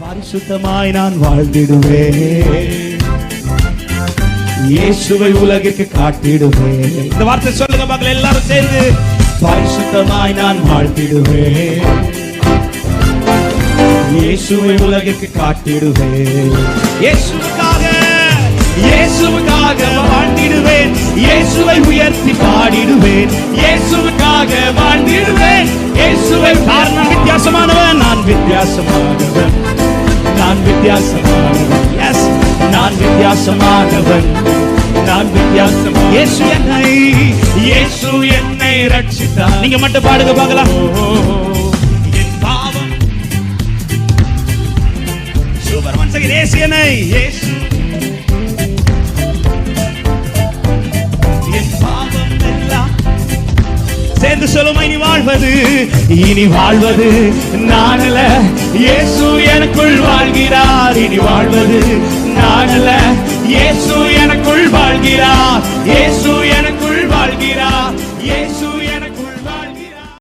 பரிசுத்தமாய் நான் வாழ்ந்திடுவேன். இயேசுவை உலகிற்கு காட்டிடுவேன். இந்த வார்த்தை சொல்லுங்க மக்கள் எல்லாரும் சேர்ந்து. பரிசுத்தமாய் நான் வாழ்த்திடுவேன் இயேசுவை உலகிற்கு காட்டிடுவேன். இயேசுவுக்காக இயேசுவுக்காக வாழ்ந்திடுவேன். இயேசுவை உயர்த்தி பாடிடுவேன். இயேசுவுக்காக வாழ்ந்திடுவேன். இயேசுவை காரணம் வித்தியாசமானவன் நான் வித்தியாசமானவன். நான் வித்தியாசமானவன். எஸ் நான் வித்தியாசமானவன். நான் வித்தியாசம். இயேசு என்னை இயேசு என்னை ரட்சித்தார் நீங்க மட்டும் பாடுங்க பார்க்கலாம். என் பாவம். சூப்பர். ஒன்ஸ் அகைன் இயேசு என்னை இயேசு. சேர்ந்து சொல்லுமா இனி வாழ்வது? இனி வாழ்வது நானல இயேசு எனக்குள் வாழ்கிறார். இனி வாழ்வது